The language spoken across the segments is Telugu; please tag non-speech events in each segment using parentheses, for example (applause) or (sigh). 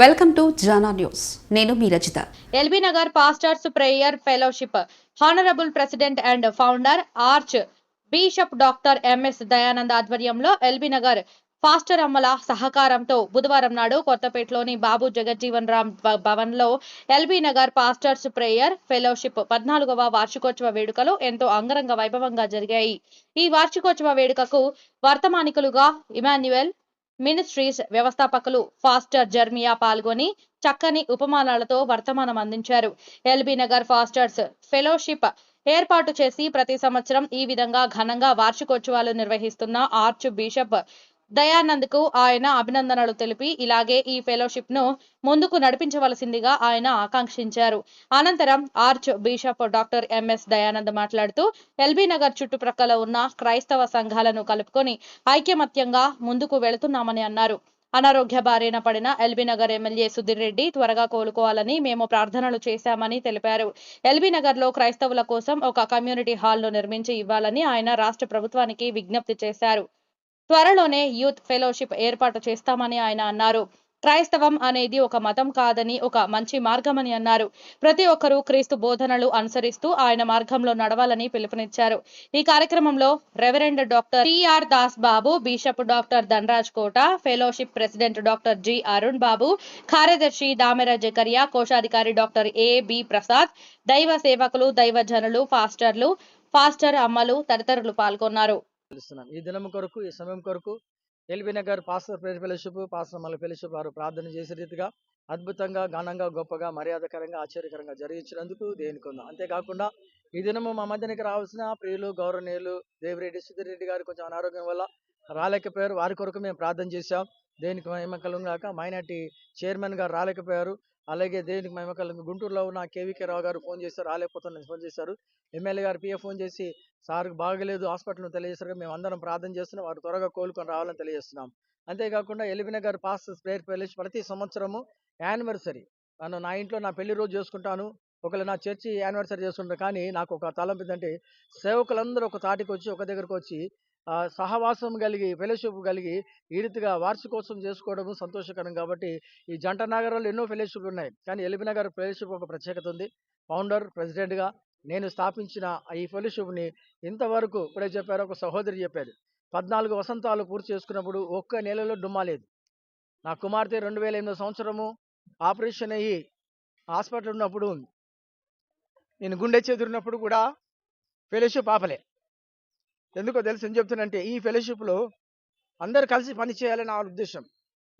Welcome to Jana news. నేను మీ Rachita. LB Nagar pastors prayer fellowship honourable president and founder arch bishop doctor MS Dayanand ఆధ్వర్యంలో ఎల్బీ నగర్ ఫాస్టర్ అమ్మల సహకారంతో బుధవారం నాడు కొత్తపేటలోని బాబు జగజ్జీవన్ రామ్ భవన్లో LB Nagar pastors prayer fellowship పద్నాలుగవ వార్షికోత్సవ వేడుకలు ఎంతో అంగరంగ వైభవంగా జరిగాయి. ఈ వార్షికోత్సవ వేడుకకు వర్తమానికులుగా ఇమాన్యుయల్ మినిస్ట్రీస్ వ్యవస్థాపకులు ఫాస్టర్ జర్మియా పాల్గొని చక్కని ఉపమానాలతో వర్తమానం అందించారు. ఎల్బీ నగర్ ఫాస్టర్స్ ఫెలోషిప్ ఏర్పాటు చేసి ప్రతి సంవత్సరం ఈ విధంగా ఘనంగా వార్షికోత్సవాలు నిర్వహిస్తున్న ఆర్చ్ బిషప్ దయానంద్కు ఆయన అభినందనలు తెలిపి ఇలాగే ఈ ఫెలోషిప్ను ముందుకు నడిపించవలసిందిగా ఆయన ఆకాంక్షించారు. అనంతరం arch bishop doctor MS Dayanand మాట్లాడుతూ ఎల్బీ నగర్ చుట్టుప్రక్కల ఉన్న క్రైస్తవ సంఘాలను కలుపుకొని ఐక్యమత్యంగా ముందుకు వెళుతున్నామని అన్నారు. అనారోగ్య బారిన పడిన ఎల్బీ నగర్ ఎమ్మెల్యే సుధీర్ రెడ్డి త్వరగా కోలుకోవాలని మేము ప్రార్థనలు చేశామని తెలిపారు. ఎల్బీ నగర్లో క్రైస్తవుల కోసం ఒక కమ్యూనిటీ హాల్ను నిర్మించి ఇవ్వాలని ఆయన రాష్ట్ర ప్రభుత్వానికి విజ్ఞప్తి చేశారు. త్వరలోనే యూత్ ఫెలోషిప్ ఏర్పాటు చేస్తామని ఆయన అన్నారు. క్రైస్తవం అనేది ఒక మతం కాదని ఒక మంచి మార్గమని అన్నారు. ప్రతి ఒక్కరూ క్రీస్తు బోధనలు అనుసరిస్తూ ఆయన మార్గంలో నడవాలని పిలుపునిచ్చారు. ఈ కార్యక్రమంలో reverend doctor TR Das Babu bishop doctor Dhanraj Kota fellowship president doctor G. Arun Babu కార్యదర్శి దామెర జకరియా కోశాధికారి డాక్టర్ ఏ. బి. ప్రసాద్ దైవ సేవకులు దైవజనులు ఫాస్టర్లు ఫాస్టర్ అమ్మలు తదితరులు పాల్గొన్నారు. పిలుస్తున్నాం ఈ దినం కొరకు ఈ సమయం కొరకు LB Nagar pastor prayer fellowship pastor Malla fellowship వారు ప్రార్థన చేసే రీతిగా అద్భుతంగా ఘనంగా గొప్పగా మర్యాదకరంగా ఆశ్చర్యకరంగా జరిగించినందుకు దేవునికి ఉందాం అంతేకాకుండా ఈ దినము మా మధ్యనికి రావాల్సిన ప్రియులు గౌరవనీయులు దేవిరెడ్డి సుధీర్ రెడ్డి గారు కొంచెం అనారోగ్యం వల్ల రాలేకపోయారు. వారి కొరకు మేము ప్రార్థన చేశాం. దేనికి మహిమ కాక మైనార్టీ చైర్మన్ గారు రాలేకపోయారు. అలాగే దేనికి మహిమ గుంటూరులో ఉన్న కేవీకే రావు గారు ఫోన్ చేశారు రాలేకపోతున్నాను ఫోన్ చేశారు. ఎమ్మెల్యే గారు పిఏ ఫోన్ చేసి సార్ బాగలేదు హాస్పిటల్ను తెలియజేశారు మేము అందరం ప్రార్థన చేస్తున్నాం వారు త్వరగా కోలుకొని రావాలని తెలియజేస్తున్నాం. అంతేకాకుండా ఎలిబిన గారు పాస్టర్స్ ప్రేయర్ పెళ్ళి ప్రతి సంవత్సరము యానివర్సరీ. నన్ను నా ఇంట్లో నా పెళ్ళి రోజు చేసుకుంటాను. ఒకవేళ నా చర్చి యానివర్సరీ చేసుకుంటాను కానీ నాకు ఒక తలంపు ఏంటంటే సేవకులందరూ ఒక తాటికి వచ్చి ఒక దగ్గరకు వచ్చి సహవాసం కలిగి ఫెలోషిప్ కలిగి ఈ రీతిగా వార్షికోత్సవం చేసుకోవడం సంతోషకరం కాబట్టి ఈ జంట నగరాల్లో ఎన్నో ఫెలోషిప్లు ఉన్నాయి. కానీ ఎలిమినగర్ ఫెలోషిప్ ఒక ప్రత్యేకత ఉంది. ఫౌండర్ ప్రెసిడెంట్గా నేను స్థాపించిన ఈ ఫెలోషిప్ని ఇంతవరకు ఇప్పుడే చెప్పారు ఒక సహోదరి చెప్పారు. పద్నాలుగు వసంతాలు పూర్తి చేసుకున్నప్పుడు ఒక్క నెలలో డుమ్మాలేదు నా కుమార్తె రెండు వేల ఎనిమిదో సంవత్సరము ఆపరేషన్ అయ్యి హాస్పిటల్ ఉన్నప్పుడు నేను గుండె చెదురినప్పుడు కూడా ఫెలోషిప్ ఆపలే. ఎందుకో తెలుసు ఏం చెప్తున్నంటే ఈ ఫెలోషిప్లో అందరు కలిసి పని చేయాలని నా ఉద్దేశం.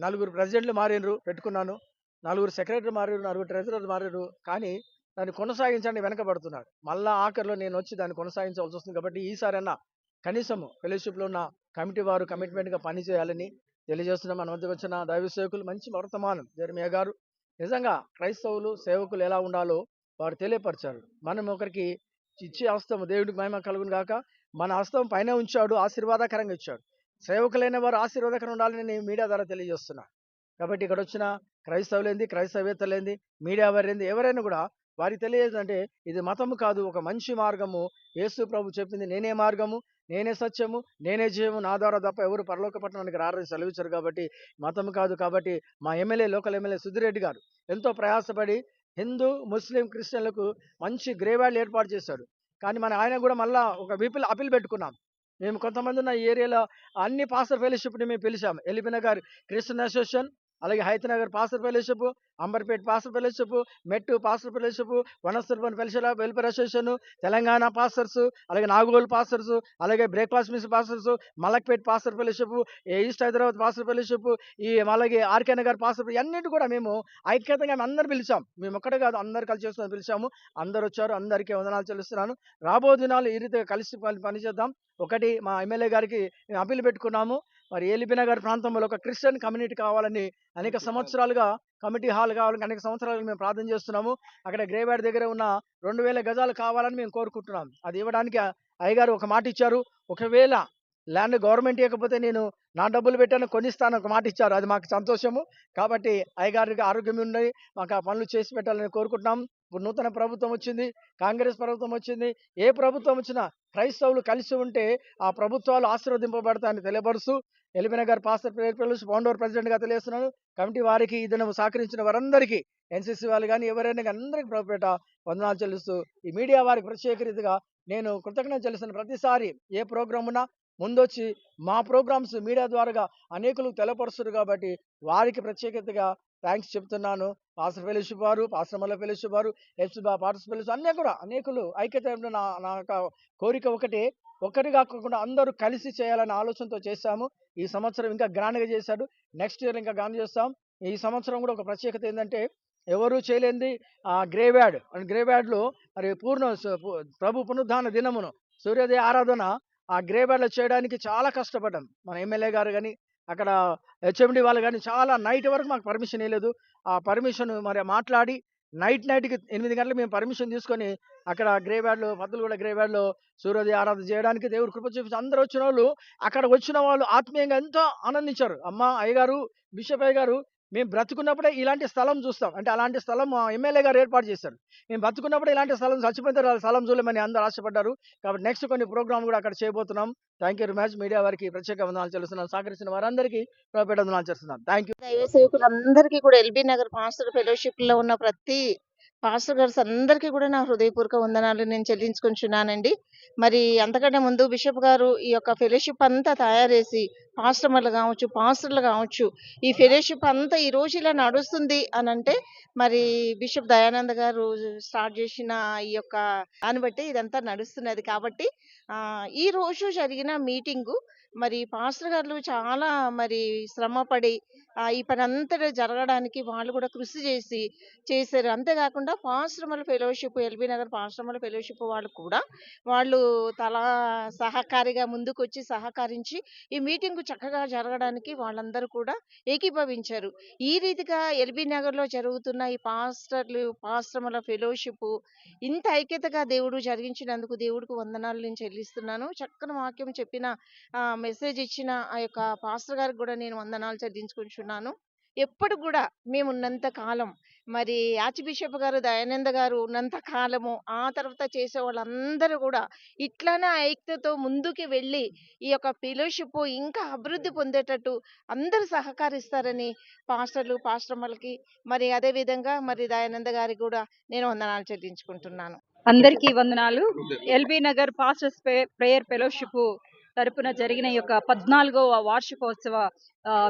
నలుగురు ప్రెసిడెంట్లు మారినరు పెట్టుకున్నాను. నలుగురు సెక్రటరీ మారారు నలుగురు ట్రెజరర్ మారారు కానీ దాన్ని కొనసాగించండి వెనకబడుతున్నాడు మళ్ళా ఆఖరిలో నేను వచ్చి దాన్ని కొనసాగించవలసి వస్తుంది కాబట్టి ఈసారైనా కనీసం ఫెలోషిప్లో ఉన్న కమిటీ వారు కమిట్మెంట్గా పని చేయాలని తెలియజేస్తున్నాం. మన మధ్య వచ్చిన దైవ సేవకులు మంచి వర్తమానం జర్మియా గారు. నిజంగా క్రైస్తవులు సేవకులు ఎలా ఉండాలో వారు తెలియపరిచారు. మనం ఒకరికి ఇచ్చే అవసరం దేవుడికి మహిమ కలుగును గాక. మన హస్తం పైన ఉంచాడు ఆశీర్వాదకరంగా ఇచ్చాడు. సేవకులైన వారు ఆశీర్వాదకరంగా ఉండాలని నేను మీడియా ద్వారా తెలియజేస్తున్నా. కాబట్టి ఇక్కడ వచ్చిన క్రైస్తవులేంది క్రైస్తవేత్తలేంది మీడియా వారేంది ఎవరైనా కూడా వారికి తెలియదంటే ఇది మతము కాదు ఒక మంచి మార్గము. యేసు ప్రభు చెప్పింది నేనే మార్గము నేనే సత్యము నేనే జీవము నా ద్వారా తప్ప ఎవరు పరలోక పట్టణానికి రారని సెలవిచ్చారు కాబట్టి మతం కాదు కాబట్టి మా ఎమ్మెల్యే లోకల్ ఎమ్మెల్యే సుధిరెడ్డి గారు ఎంతో ప్రయాసపడి హిందూ ముస్లిం క్రిస్టియన్లకు మంచి గ్రేవాళ్ళు ఏర్పాటు చేశాడు కానీ మన ఆయన కూడా మళ్ళీ ఒక విపిల్ అపీల్ పెట్టుకున్నాం. మేము కొంతమంది ఉన్న ఈ ఏరియాలో అన్ని పాస్టర్ ఫెలోషిప్ని మేము పిలిచాం. గారు క్రిస్టియన్ అసోసియేషన్ అలాగే Hayathnagar pastor fellowship Amberpet pastor fellowship Mettu pastor fellowship వనస్థుర్పన్ fellowship welfare association Telangana pastors అలాగే నాగోల్ పాస్టర్స్ అలాగే breakfast miss pastors Malakpet pastor fellowship east Hyderabad pastor fellowship ఈ అలాగే ఆర్కే నగర్ పాస్టర్ అన్నిటి కూడా మేము ఐక్యతంగా మేము అందరు పిలిచాం. మేము ఒక్కడే కాదు అందరు కలిసి చేసుకుని పిలిచాము. అందరు వచ్చారు అందరికీ వందనాలు చెల్లిస్తున్నాను. రాబో దినాలు ఈ రీతిగా కలిసి పని పనిచేద్దాం ఒకటి మా ఎమ్మెల్యే గారికి అప్పీలు పెట్టుకున్నాము. మరి ఏలిబినగర్ ప్రాంతంలో ఒక క్రిస్టియన్ కమ్యూనిటీ కావాలని అనేక సంవత్సరాలుగా కమిటీ హాల్ కావాలని అనేక సంవత్సరాలుగా మేము ప్రార్థన చేస్తున్నాము. అక్కడ గ్రేవాడ్ దగ్గర ఉన్న రెండు వేల గజాలు కావాలని మేము కోరుకుంటున్నాం. అది ఇవ్వడానికి అయ్యగారు ఒక మాట ఇచ్చారు. ఒకవేళ ల్యాండ్ గవర్నమెంట్ ఇవ్వకపోతే నేను నా డబ్బులు పెట్టాను కొనిస్తాను ఒక మాట ఇచ్చారు. అది మాకు సంతోషము. కాబట్టి అయ్యగారికి ఆరోగ్యం ఉండి మాకు ఆ పనులు చేసి పెట్టాలని కోరుకుంటున్నాం. ఇప్పుడు నూతన ప్రభుత్వం వచ్చింది కాంగ్రెస్ ప్రభుత్వం వచ్చింది ఏ ప్రభుత్వం వచ్చినా క్రైస్తవులు కలిసి ఉంటే ఆ ప్రభుత్వాలు ఆశీర్వదింపబడతాయని తెలియపరుస్తూ ఎలిమిన గారు పాస్టర్ ప్రేర్పల్లి ఫౌండర్ ప్రెసిడెంట్గా తెలియజేస్తున్నాను. కమిటీ వారికి ఈ దినం సహకరించిన వారందరికీ ఎన్సీసీ వాళ్ళు కానీ ఎవరైనా అందరికీ ప్రభుపేట వందనాలు చెల్లిస్తూ ఈ మీడియా వారికి ప్రత్యేక రీతిగా నేను కృతజ్ఞత చెల్లిస్తున్న ప్రతిసారి ఏ ప్రోగ్రామ్ ఉన్నా ముందొచ్చి మా ప్రోగ్రామ్స్ మీడియా ద్వారా అనేకులకు తెలపరుస్తారు కాబట్టి వారికి ప్రత్యేకతగా థ్యాంక్స్ చెప్తున్నాను. పాస్టర్ ఫెలోషిప్ వారు పాస్టర్ మల్ల ఫెలోషిప్ వారు ఎఫ్సి పాస్టర్ ఫెలోషిప్ అన్నీ కూడా అనేకులు ఐక్యత నా నా యొక్క కోరిక ఒకటే. ఒకటి కాకుండా అందరూ కలిసి చేయాలనే ఆలోచనతో చేశాము. ఈ సంవత్సరం ఇంకా గ్రాండ్గా చేశాడు. నెక్స్ట్ ఇయర్ ఇంకా గ్రాండ్ చేస్తాం. ఈ సంవత్సరం కూడా ఒక ప్రత్యేకత ఏంటంటే ఎవరు చేయలేంది ఆ గ్రేవ్యార్డ్. అండ్ గ్రేవ్యార్డ్లో మరి పూర్ణ ప్రభు పునరుద్ధాన దినమును సూర్యోదయ ఆరాధన ఆ గ్రేవ్యాడ్లో చేయడానికి చాలా కష్టపడ్డాం. మన ఎమ్మెల్యే గారు కానీ అక్కడ హెచ్ఎండి వాళ్ళు కానీ చాలా నైట్ వరకు మాకు పర్మిషన్ ఇవ్వలేదు ఆ పర్మిషన్ మరి మాట్లాడి నైట్ నైట్కి ఎనిమిది గంటలకు మేము పర్మిషన్ తీసుకొని అక్కడ గ్రేవ్యార్డ్లో గ్రే బ్యాడ్లో సూర్యోదయ ఆరాధన చేయడానికి దేవుడు కృప చూపించి అందరూ వచ్చిన వాళ్ళు అక్కడ వచ్చిన వాళ్ళు ఆత్మీయంగా ఎంతో ఆనందించారు. అమ్మ అయ్యగారు బిషప్ అయ్యగారు మేము బ్రతుకున్నప్పుడే ఇలాంటి స్థలం చూస్తాం. అంటే అలాంటి స్థలం మా ఎమ్మెల్యే గారు ఏర్పాటు చేశారు. మేము బ్రతుకున్నప్పుడు ఇలాంటి స్థలం చచ్చిపోయిన స్థలం చూడలేమని అందరూ ఆశపడ్డారు. కాబట్టి నెక్స్ట్ కొన్ని ప్రోగ్రామ్ కూడా అక్కడ చేయబోతున్నాం. థ్యాంక్ యూ మ్యాచ్ మీడియా వారికి ప్రత్యేక వందనాలు చెల్లిస్తున్నాను. సహకరించిన వారందరికీ ప్రభుపేట వందనాలు చేస్తున్నాను థ్యాంక్ యూ. దైవ సేవకులందరికీ కూడా ఎల్బీ నగర్ మాస్టర్ ఫెలోషిప్లో ఉన్న ప్రతి పాస్టర్ గార్స్ అందరికీ కూడా నా హృదయపూర్వక వందనాలు నేను చెల్లించుకుంటున్నానండి. మరి అంతకంటే ముందు బిషప్ గారు ఈ యొక్క ఫెలోషిప్ అంతా తయారేసి పాస్టమర్లు పాస్టర్లు కావచ్చు పాస్టర్లు కావచ్చు ఈ ఫెలోషిప్ అంతా ఈ రోజు ఇలా నడుస్తుంది అని అంటే మరి బిషప్ దయానంద గారు స్టార్ట్ చేసిన ఈ యొక్క దాన్ని బట్టి ఇదంతా నడుస్తున్నది. కాబట్టి ఈ రోజు జరిగిన మీటింగు మరి పాస్టర్ గారు చాలా మరి శ్రమపడి ఈ పని అంతటా జరగడానికి వాళ్ళు కూడా కృషి చేసి చేశారు. అంతేకాకుండా పాశ్రమల ఫెలోషిప్ ఎల్బీ నగర్ పాశ్రమల ఫెలోషిప్ వాళ్ళు కూడా వాళ్ళు తలా సహకారిగా ముందుకు వచ్చి సహకరించి ఈ మీటింగ్ చక్కగా జరగడానికి వాళ్ళందరూ కూడా ఏకీభవించారు. ఈ రీతిగా ఎల్బీ నగర్లో జరుగుతున్న ఈ పాస్టర్లు పాశ్రమల ఫెలోషిప్ ఇంత ఐక్యతగా దేవుడు జరిగించినందుకు దేవుడికి వందనాలు నేను చెల్లిస్తున్నాను. చక్కని వాక్యం చెప్పిన మెసేజ్ ఇచ్చిన ఆ యొక్క పాస్టర్ గారికి కూడా నేను వందనాలు చెల్లించుకుంటున్నాను. ఎప్పుడు కూడా మేము ఉన్నంత కాలం మరి ఆర్చ్ బిషప్ గారు దయానంద గారు ఉన్నంత కాలము ఆ తర్వాత చేసే వాళ్ళందరూ కూడా ఇట్లానే ఐక్యతతో ముందుకు వెళ్ళి ఈ యొక్క ఫెలోషిప్ ఇంకా అభివృద్ధి పొందేటట్టు అందరూ సహకరిస్తారని పాస్టర్లు పాస్టర్మలకి మరి అదే విధంగా మరి దయానంద గారికి కూడా నేను వందనాలు చెల్లించుకుంటున్నాను. అందరికీ వందనాలు. LB Nagar pastors prayer fellowship తరపున జరిగిన యొక్క పద్నాలుగవ వార్షికోత్సవ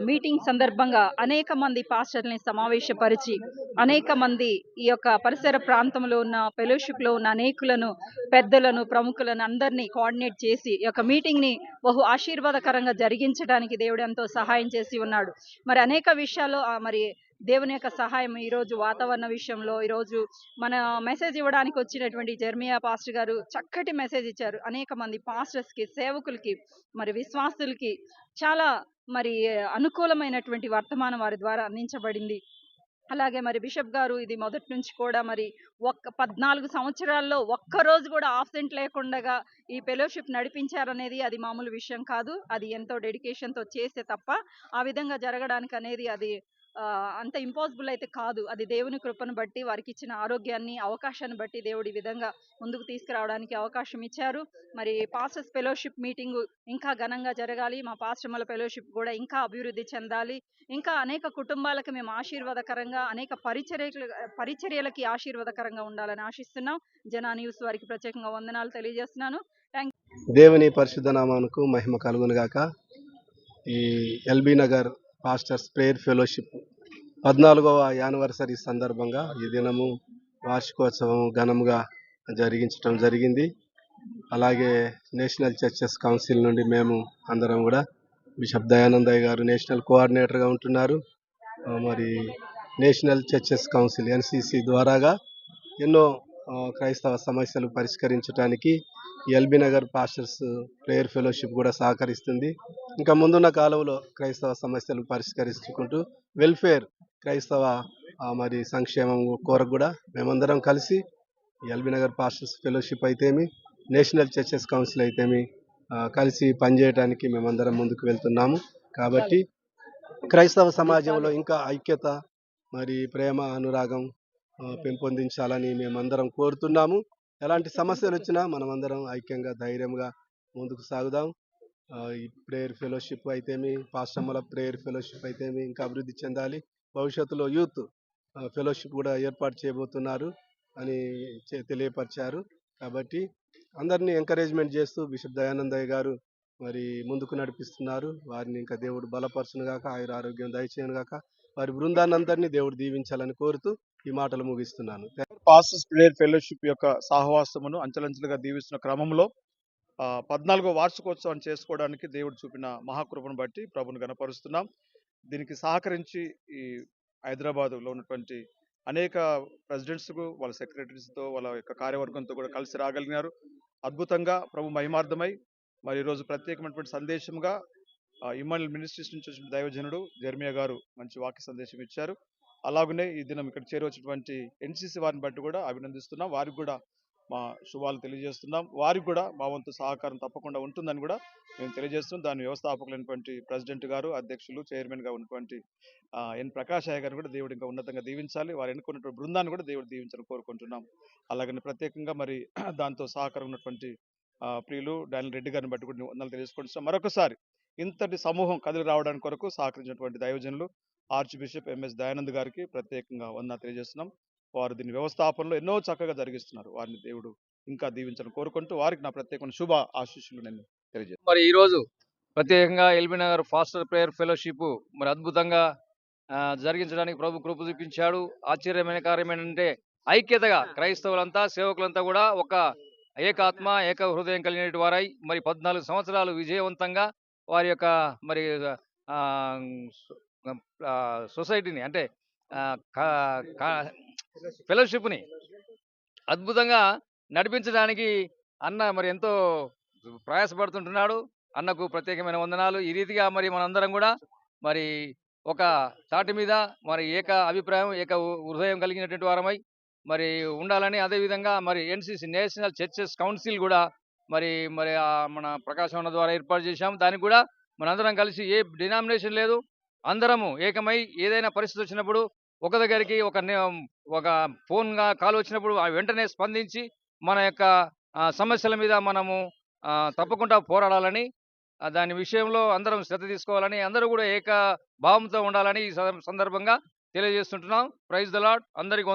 మీటింగ్ సందర్భంగా అనేక మంది పాస్టర్ని సమావేశపరిచి అనేక మంది ఈ యొక్క పరిసర ప్రాంతంలో ఉన్న ఫెలోషిప్లో ఉన్న అనేకులను పెద్దలను ప్రముఖులను అందరినీ కోఆర్డినేట్ చేసి ఈ యొక్క మీటింగ్ని బహు ఆశీర్వాదకరంగా జరిగించడానికి దేవుడు ఎంతో సహాయం చేసి ఉన్నాడు. మరి అనేక విషయాల్లో ఆ, మరి దేవుని యొక్క సహాయం ఈరోజు వాతావరణ విషయంలో ఈరోజు మన మెసేజ్ ఇవ్వడానికి వచ్చినటువంటి జర్మియా పాస్టర్ గారు చక్కటి మెసేజ్ ఇచ్చారు. అనేక మంది పాస్టర్స్కి సేవకులకి మరి విశ్వాసులకి చాలా మరి అనుకూలమైనటువంటి వర్తమానం వారి ద్వారా అందించబడింది. అలాగే మరి బిషప్ గారు ఇది మొదటి నుంచి కూడా మరి ఒక్క పద్నాలుగు సంవత్సరాల్లో ఒక్క రోజు కూడా ఆబ్సెంట్ లేకుండా ఈ ఫెలోషిప్ నడిపించారనేది అది మామూలు విషయం కాదు. అది ఎంతో డెడికేషన్తో చేస్తే తప్ప ఆ విధంగా జరగడానికి అనేది అది అంత ఇంపాసిబుల్ అయితే కాదు. అది దేవుని కృపను బట్టి వారికి ఇచ్చిన ఆరోగ్యాన్ని అవకాశాన్ని బట్టి దేవుడు ఈ విధంగా ముందుకు తీసుకురావడానికి అవకాశం ఇచ్చారు. మరి పాస్టర్స్ ఫెలోషిప్ మీటింగ్ ఇంకా ఘనంగా జరగాలి. మా పాస్టర్మల ఫెలోషిప్ కూడా ఇంకా అభివృద్ధి చెందాలి. ఇంకా అనేక కుటుంబాలకు మేము ఆశీర్వాదకరంగా అనేక పరిచర్యలు పరిచర్యలకి ఆశీర్వాదకరంగా ఉండాలని ఆశిస్తున్నాం. జనా న్యూస్ వారికి ప్రత్యేకంగా వందనాలు తెలియజేస్తున్నాను. దేవుని పరిశుద్ధ నామానికి మహిమ కలుగునుగాక. ఈ LB Nagar pastors prayer fellowship. పద్నాలుగవ యానివర్సరీ సందర్భంగా ఈ దినము వార్షికోత్సవం ఘనంగా జరిగించటం జరిగింది. అలాగే నేషనల్ చర్చెస్ కౌన్సిల్ నుండి మేము అందరం కూడా బిషప్ దయానందయ్య గారు నేషనల్ కోఆర్డినేటర్గా ఉంటున్నారు. మరి నేషనల్ చర్చెస్ కౌన్సిల్ ఎన్సిసి ద్వారాగా ఎన్నో క్రైస్తవ సమస్యలు పరిష్కరించడానికి LB Nagar pastors prayer fellowship కూడా సహకరిస్తుంది. ఇంకా ముందున్న కాలంలో క్రైస్తవ సమస్యలు పరిష్కరించుకుంటూ వెల్ఫేర్ క్రైస్తవ మరి సంక్షేమం కోరకు కూడా మేమందరం కలిసి ఎల్బీ నగర్ పాస్టర్స్ ఫెలోషిప్ అయితేమి నేషనల్ చర్చెస్ కౌన్సిల్ అయితేమి కలిసి పనిచేయడానికి మేమందరం ముందుకు వెళ్తున్నాము. కాబట్టి క్రైస్తవ సమాజంలో ఇంకా ఐక్యత మరి ప్రేమ అనురాగం పెంపొందించాలని మేమందరం కోరుతున్నాము. ఎలాంటి సమస్యలు వచ్చినా మనమందరం ఐక్యంగా ధైర్యంగా ముందుకు సాగుదాం. ప్రేయర్ ఫెలోషిప్ అయితేమి పాశ్రమల ప్రేయర్ ఫెలోషిప్ అయితేమి ఇంకా అభివృద్ధి చెందాలి. భవిష్యత్తులో యూత్ ఫెలోషిప్ కూడా ఏర్పాటు చేయబోతున్నారు అని తెలియపరిచారు. కాబట్టి అందరినీ ఎంకరేజ్మెంట్ చేస్తూ బిషప్ దయానందయ్య గారు మరి ముందుకు నడిపిస్తున్నారు. వారిని ఇంకా దేవుడు బలపరచును గాక ఆయుర ఆరోగ్యం దయచేయను గాక వారి బృందాన్ని అందరినీ దేవుడు దీవించాలని కోరుతూ ఈ మాటలు ముగిస్తున్నాను. పాస్టర్స్ ప్రేయర్ ఫెలోషిప్ యొక్క సాహవాసమును అంచెలంచెలుగా దీవిస్తున్న క్రమంలో పద్నాలుగో వార్షికోత్సవాన్ని చేసుకోవడానికి దేవుడు చూపిన మహాకృపను బట్టి ప్రభుని గనపరుస్తున్నాం దీనికి సహకరించి ఈ హైదరాబాద్లో ఉన్నటువంటి అనేక ప్రెసిడెంట్స్కు వాళ్ళ సెక్రటరీస్తో వాళ్ళ యొక్క కార్యవర్గంతో కూడా కలిసి రాగలిగినారు. అద్భుతంగా ప్రభు మహిమార్థమై మరి ఈరోజు ప్రత్యేకమైనటువంటి సందేశంగా ఇమ్మల్ మినిస్ట్రీస్ నుంచి వచ్చిన దైవజనుడు జర్మియా గారు మంచి వాక్య సందేశం ఇచ్చారు. అలాగనే ఈ దినం ఇక్కడ చేరవచ్చినటువంటి ఎన్సీసీ వారిని బట్టి కూడా అభినందిస్తున్నాం. వారికి కూడా మా శుభాలు తెలియజేస్తున్నాం. వారికి కూడా మా వంతు సహకారం తప్పకుండా ఉంటుందని కూడా మేము తెలియజేస్తున్నాం. దాని వ్యవస్థాపకులైనటువంటి ప్రెసిడెంట్ గారు అధ్యక్షులు చైర్మన్గా ఉన్నటువంటి ఎన్ ప్రకాష్ అయ్య కూడా దేవుడు ఇంకా ఉన్నతంగా దీవించాలి. వారు ఎన్నుకున్నటువంటి బృందాన్ని కూడా దేవుడు దీవించాలని కోరుకుంటున్నాం. అలాగని ప్రత్యేకంగా మరి (clears throat) దాంతో సహకారం ఉన్నటువంటి ప్రియులు డానిల్ రెడ్డి గారిని బట్టి కూడా వందలు తెలియజేసుకుంటున్నాం. మరొకసారి ఇంతటి సమూహం కదిలి రావడానికి కొరకు సహకరించినటువంటి దైవజనులు ఆర్చ్ బిషప్ ఎంఎస్ దయానంద్ గారికి ప్రత్యేకంగా వందన తెలియజేస్తున్నాం. వారు దీని వ్యవస్థాపనలో ఎన్నో చక్కగా జరిగిస్తున్నారు. వారిని దేవుడు ఇంకా దీవించడం కోరుకుంటూ వారికి నా ప్రత్యేకమైన శుభ ఆశీస్సులు నేను తెలియజేస్తాను మరి ఈరోజు ప్రత్యేకంగా LB Nagar pastor prayer fellowship మరి అద్భుతంగా జరిగించడానికి ప్రభు కృప చూపించాడు. ఆశ్చర్యమైన కార్యం ఏంటంటే ఐక్యతగా క్రైస్తవులంతా సేవకులంతా కూడా ఒక ఏకాత్మ ఏక హృదయం కలిగిన వారై మరి పద్నాలుగు సంవత్సరాలు విజయవంతంగా వారి యొక్క మరి ఆ, సొసైటీని అంటే ఫెలోషిప్ని. అద్భుతంగా నడిపించడానికి అన్న మరి ఎంతో ప్రయాసపడుతుంటున్నాడు. అన్నకు ప్రత్యేకమైన వందనాలు. ఈ రీతిగా మరి మనందరం కూడా మరి ఒక తాటి మీద మరి ఏక అభిప్రాయం ఏక హృదయం కలిగినటువంటి వారమై మరి ఉండాలని అదేవిధంగా మరి ఎన్సిసి నేషనల్ చర్చెస్ కౌన్సిల్ కూడా మరి మరి ఆ మన ప్రకాశం ద్వారా ఏర్పాటు చేశాం. దానికి కూడా మనందరం కలిసి ఏ డినామినేషన్ లేదు. అందరము ఏకమై ఏదైనా పరిస్థితి వచ్చినప్పుడు ఒక దగ్గరికి ఒక ఒక ఫోన్గా కాల్ వచ్చినప్పుడు ఆ వెంటనే స్పందించి మన యొక్క సమస్యల మీద మనము ఆ, తప్పకుండా పోరాడాలని దాని విషయంలో అందరం శ్రద్ధ తీసుకోవాలని అందరూ కూడా ఏక భావంతో ఉండాలని ఈ సందర్భంగా తెలియజేస్తుంటున్నాం. ప్రైజ్ ద లాడ్ అందరికీ